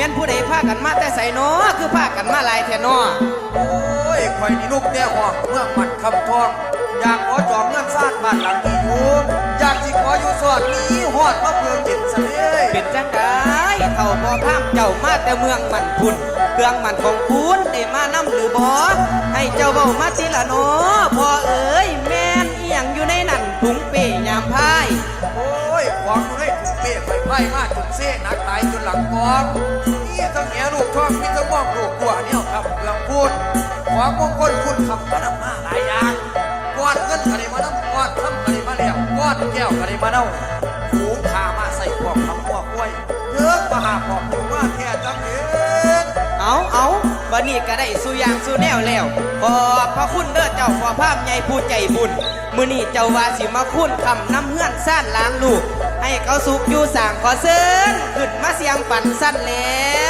กันมาแต่ใส่นอคือพากันมาหลายแท่นอโอ้ยข่อยนี่ลูกแต่ห้องเมืองมันคำทอง อยากขอจองเงินสร้างบ้านหลังนี้อยู่อยากสิขออยู่สอดนี้ฮอดมาเพื่อกินเสยเลยเป็นจังไดเท่าบ่พามเจ้ามาแต่เมืองมันพุ่นเครื่องมันของคุณได้มานำหรือบ่ให้เจ้าเว้ามาสิละเนาะพ่อเอ๋ยแม่นอีหยังอยู่ในนั่นถุงเป้ยามพายโอ้ยของอยู่ในถุงเป้ไปไพ่มาจนเส้นักตายจนหลังกองนี่ ทั้งแง่ลูกช่องมีทั้งมองลูกกัวเนี่ยครับเรื่องพูดของมงคลคุณคำพนำมาหลายอย่างก้อนเงินอะไรมานำก้อนทำอะไรมาเลี้ยงก้อนแก้วอะไรมาเน่าหูขามาใส่กล่องทำพวกกล้วยเยอะมาหาของอยู่ว่าแค่จังเห็นเอาเอาวันนี้ก็ได้สู่อย่างสู่แนวแล้วขอบพระคุณเด้อเจ้าพอภาพใหญ่ผู้ใจบุญมือนี้เจ้าวาสิมาคุณคำน้ำเฮือนซ่านล้างลูก ให้เขาสุขอยู่สางขอเซินขึ้นมาเสียงปั่นสั้นแล้ว